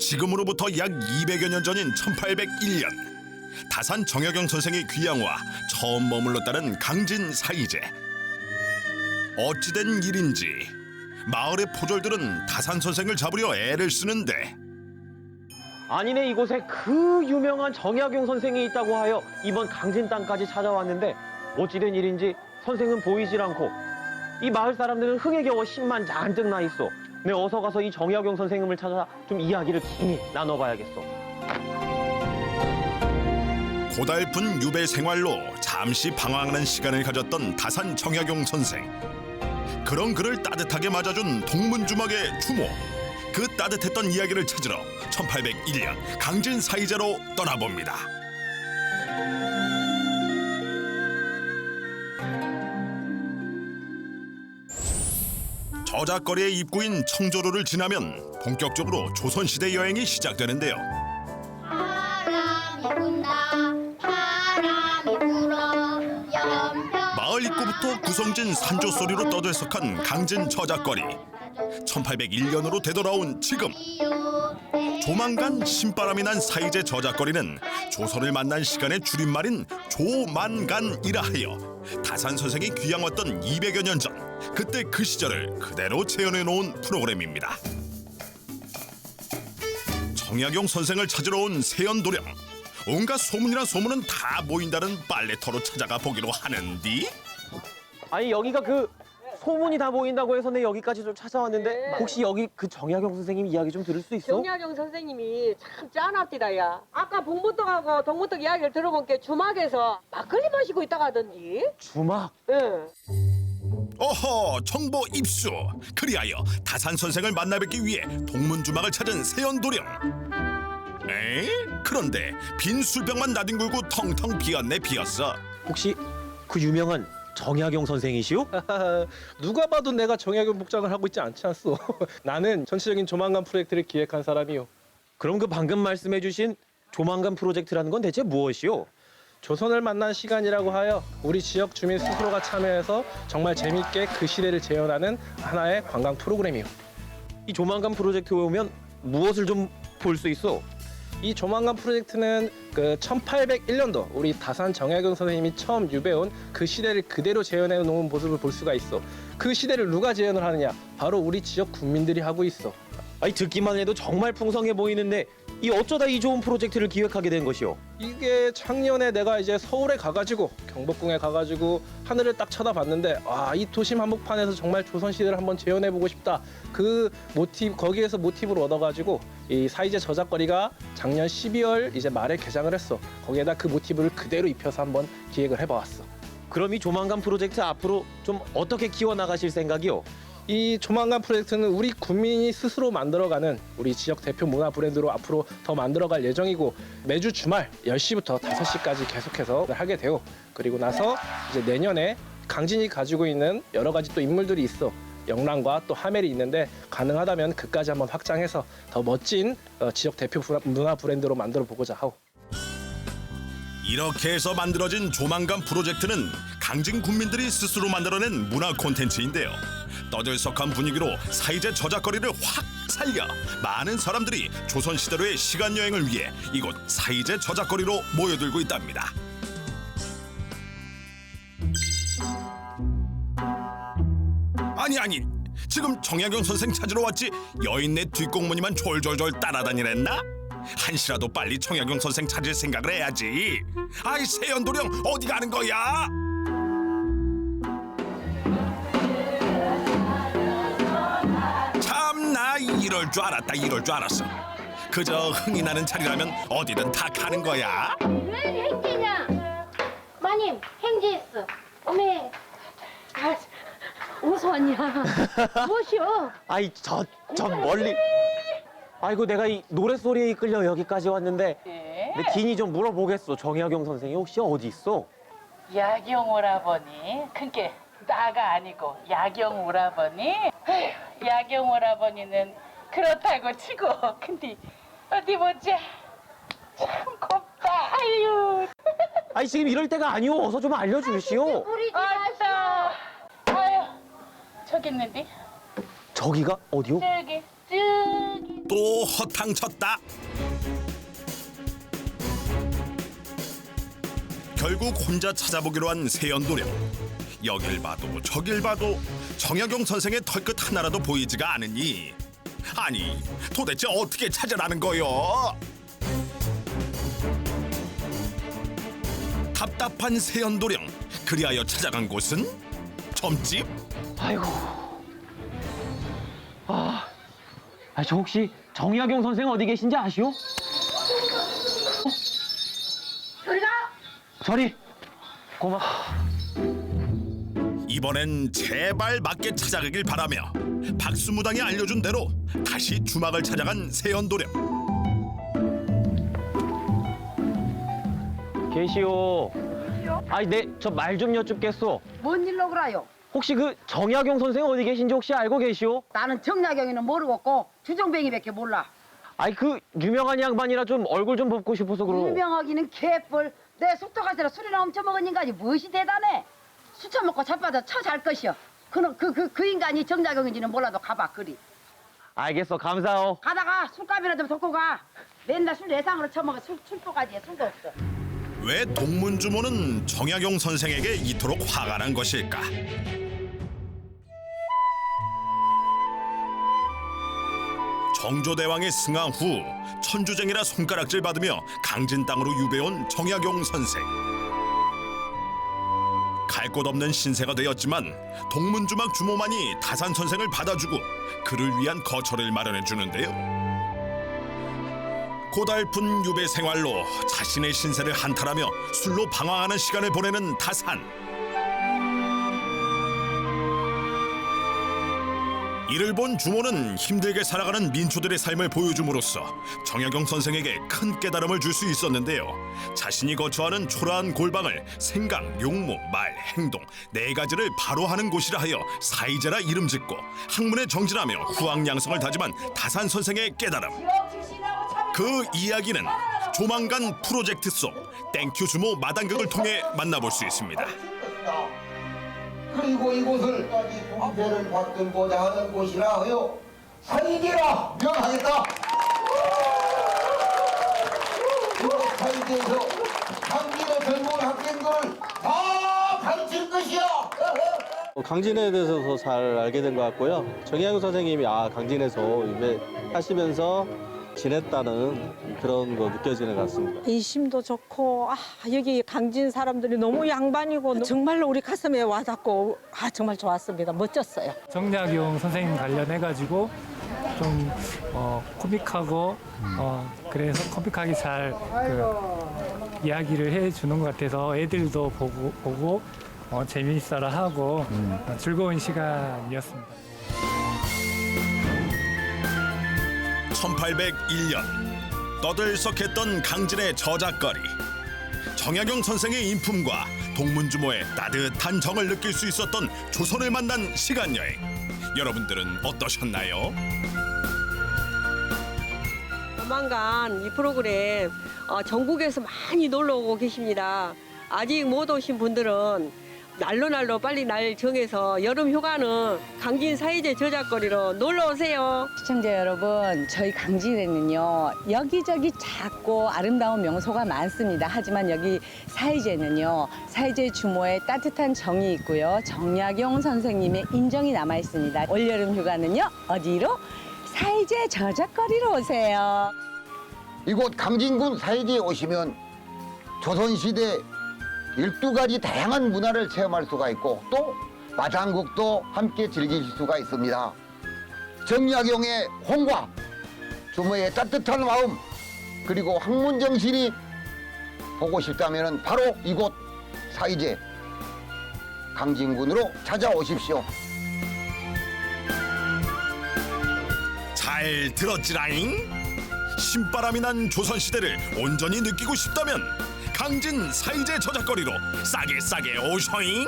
지금으로부터 약 200여 년 전인 1801년 다산 정약용 선생의 귀향과 처음 머물렀다는 강진 사이제 어찌된 일인지 마을의 포졸들은 다산 선생을 잡으려 애를 쓰는데 아니네 이곳에 그 유명한 정약용 선생이 있다고 하여 이번 강진 땅까지 찾아왔는데 어찌된 일인지 선생은 보이질 않고 이 마을 사람들은 흥에 겨워 힘만 잔뜩 나 있어. 내 어서 가서 이 정약용 선생님을 찾아 좀 이야기를 긴히 나눠봐야겠어. 고달픈 유배 생활로 잠시 방황하는 시간을 가졌던 다산 정약용 선생. 그런 그를 따뜻하게 맞아준 동문주막의 주모. 그 따뜻했던 이야기를 찾으러 1801년 강진 사이제로 떠나봅니다. 저작거리의 입구인 청조로를 지나면 본격적으로 조선시대 여행이 시작되는데요. 바람이 분다 바람이 불어 연평 마을 입구부터 구성진 산조 소리로 떠들썩한 강진 저작거리. 1801년으로 되돌아온 지금 조만간 신바람이 난 사이제 저작거리는 조선을 만난 시간의 줄임말인 조만간이라 하여 다산 선생이 귀향 왔던 200여 년 전 그때 그 시절을 그대로 재현해 놓은 프로그램입니다. 정약용 선생을 찾으러 온 세연 도령 온갖 소문이나 소문은 다 모인다는 빨래터로 찾아가 보기로 하는디 아니 여기가 그 소문이 다 보인다고 해서 내 여기까지 좀 찾아왔는데 네. 혹시 여기 그 정약용 선생님 이야기 좀 들을 수 있어? 정약용 선생님이 참 짠합디다 야 아까 봉부떡하고 동무떡 이야기를 들어본 게 주막에서 막걸리 마시고 있다가 하던지 주막. 응. 어허 정보 입수 그리하여 다산 선생을 만나 뵙기 위해 동문주막을 찾은 세연도령 에? 그런데 빈 술병만 나뒹굴고 텅텅 비었네 비었어 혹시 그 유명한 정약용 선생이시오? 누가 봐도 내가 정약용 복장을 하고 있지 않지 않소. 나는 전체적인 조만간 프로젝트를 기획한 사람이요. 그럼 그 방금 말씀해주신 조만간 프로젝트라는 건 대체 무엇이오? 조선을 만난 시간이라고 하여 우리 지역 주민 스스로가 참여해서 정말 재밌게 그 시대를 재현하는 하나의 관광 프로그램이요. 이 조만간 프로젝트에 오면 무엇을 좀 볼 수 있어? 이 조만간 프로젝트는 그 1801년도 우리 다산 정약용 선생님이 처음 유배온 그 시대를 그대로 재현해 놓은 모습을 볼 수가 있어. 그 시대를 누가 재현을 하느냐? 바로 우리 지역 국민들이 하고 있어. 아니 듣기만 해도 정말 풍성해 보이는데 이 어쩌다 이 좋은 프로젝트를 기획하게 된 것이오? 이게 작년에 내가 이제 서울에 가가지고 경복궁에 가가지고 하늘을 딱 쳐다봤는데 아 이 도심 한복판에서 정말 조선 시대를 한번 재현해보고 싶다 그 모티브 거기에서 모티브를 얻어가지고 이 사이제 저작거리가 작년 12월 이제 말에 개장을 했어 거기에다 그 모티브를 그대로 입혀서 한번 기획을 해봐왔어 그럼 이 조만간 프로젝트 앞으로 좀 어떻게 키워 나가실 생각이오? 이 조만간 프로젝트는 우리 국민이 스스로 만들어가는 우리 지역 대표 문화 브랜드로 앞으로 더 만들어갈 예정이고 매주 주말 10시부터 5시까지 계속해서 하게 돼요. 그리고 나서 이제 내년에 강진이 가지고 있는 여러 가지 또 인물들이 있어. 영랑과 또 하멜이 있는데 가능하다면 그까지 한번 확장해서 더 멋진 어, 지역 대표 문화 브랜드로 만들어 보고자 하고. 이렇게 해서 만들어진 조만간 프로젝트는 강진 국민들이 스스로 만들어낸 문화 콘텐츠인데요 떠들썩한 분위기로 사이제 저작거리를 확 살려 많은 사람들이 조선 시대로의 시간 여행을 위해 이곳 사이제 저작거리로 모여들고 있답니다 아니 아니 지금 정약용 선생 찾으러 왔지 여인네 뒷공무니만 졸졸졸 따라다니랬나? 한시라도 빨리 정약용 선생 찾을 생각을 해야지 아이 세연도령 어디 가는 거야? 이럴 줄 알았다 이럴 줄 알았어. 그저 흥이 나는 자리라면 어디든 다 가는 거야. 왜 행지냐 마님 행지했어 어메. 아, 어서 왔냐 무엇이오? 아이 저 저 멀리. 아이고 내가 이 노래 소리에 이끌려 여기까지 왔는데 근데 긴히 좀 물어보겠어. 정약용 선생이 혹시 어디 있어? 야경 오라버니. 그게 나가 아니고 야경 오라버니? 에휴, 야경 오라버니는 그렇다고 치고. 근데 어디 보자. 참 곱다. 아유. 아니 지금 이럴 때가 아니오. 어서 좀 알려주시오. 아따 아유 저기 있는데? 저기가 어디요? 저기 저기. 또 허탕쳤다. 결국 혼자 찾아보기로 한 세연도령. 여길 봐도 저길 봐도 정약용 선생의 털끝 하나라도 보이지가 않으니 아니 도대체 어떻게 찾아라는 거요? 답답한 세연도령 그리하여 찾아간 곳은 점집 아이고. 아, 아, 저 혹시 정약용 선생 어디 계신지 아시오? 저리 가 저리. 고마. 이번엔 제발 맞게 찾아가길 바라며 박수무당이 알려준 대로 다시 주막을 찾아간 세연 도령 계시오. 아이, 네, 저말 좀 여쭙겠소. 뭔 일로 그래요? 혹시 그 정약용 선생 어디 계신지 혹시 알고 계시오? 나는 정약용이는 모르겠고 주정뱅이밖에 몰라. 아이, 그 유명한 양반이라 좀 얼굴 좀 뵙고 싶어서 그러. 유명하기는 개뿔. 내 숙도 가서라 술이나 엄청 먹은 인간이 무엇이 대단해? 술 처먹고 자빠져 처잘 것이여. 그는 그, 그, 그 인간이 정약용인지는 몰라도 가봐 그리. 알겠어, 감사오. 가다가 술값이라도 덮고 가. 맨날 술 예상으로 처먹어 술, 술도까지 해 술도 없어. 왜 동문주모는 정약용 선생에게 이토록 화가 난 것일까? 정조대왕의 승하 후 천주쟁이라 손가락질 받으며 강진 땅으로 유배온 정약용 선생. 갈 곳 없는 신세가 되었지만 동문주막 주모만이 다산 선생을 받아주고 그를 위한 거처를 마련해 주는데요. 고달픈 유배 생활로 자신의 신세를 한탄하며 술로 방황하는 시간을 보내는 다산. 이를 본 주모는 힘들게 살아가는 민초들의 삶을 보여줌으로써 정약용 선생에게 큰 깨달음을 줄 수 있었는데요. 자신이 거처하는 초라한 골방을 생각, 용모, 말, 행동 네 가지를 바로 하는 곳이라 하여 사이제라 이름 짓고 학문에 정진하며 후학 양성을 다짐한 다산 선생의 깨달음. 그 이야기는 조만간 프로젝트 속 땡큐 주모 마당극을 통해 만나볼 수 있습니다. 그리고 이곳을 공세를 받들고자 하는 곳이라 하여 사이제라 명하겠다. 이곳 사이제에서 강진의 젊은 학생들을 다 가르칠 것이야. 어, 강진에 대해서 더잘 알게 된 것 같고요. 정희영 선생님이 아 강진에서 하시면서 지냈다는 그런 거 느껴지는 것 같습니다. 인심도 좋고 아 여기 강진 사람들이 너무 양반이고 정말로 우리 가슴에 와닿고 아 정말 좋았습니다. 멋졌어요. 정약용 선생님 관련해가지고 좀 어, 코믹하고 어, 그래서 코믹하게 잘 그, 이야기를 해주는 것 같아서 애들도 보고 보고 어, 재미있어라 하고 어, 즐거운 시간이었습니다. 1801년 떠들썩했던 강진의 저작거리 정약용 선생의 인품과 동문주모의 따뜻한 정을 느낄 수 있었던 조선을 만난 시간 여행 여러분들은 어떠셨나요? 조만간 이 프로그램 어, 전국에서 많이 놀러 오고 계십니다. 아직 못 오신 분들은 날로 날로 빨리 날 정해서 여름 휴가는 강진 사이제 저작거리로 놀러 오세요. 시청자 여러분, 저희 강진에는요, 여기저기 작고 아름다운 명소가 많습니다. 하지만 여기 사이제는요, 사이제 주모의 따뜻한 정이 있고요, 정약용 선생님의 인정이 남아 있습니다. 올여름 휴가는요, 어디로? 사이제 저작거리로 오세요. 이곳 강진군 사이제에 오시면 조선시대 12가지 다양한 문화를 체험할 수가 있고 또 마당국도 함께 즐기실 수가 있습니다. 정약용의 홍과 주모의 따뜻한 마음 그리고 학문 정신이 보고 싶다면 바로 이곳 사이제 강진군으로 찾아오십시오. 잘 들었지라잉? 신바람이 난 조선시대를 온전히 느끼고 싶다면 강진 사이제 저작거리로 싸게 싸게 오셔잉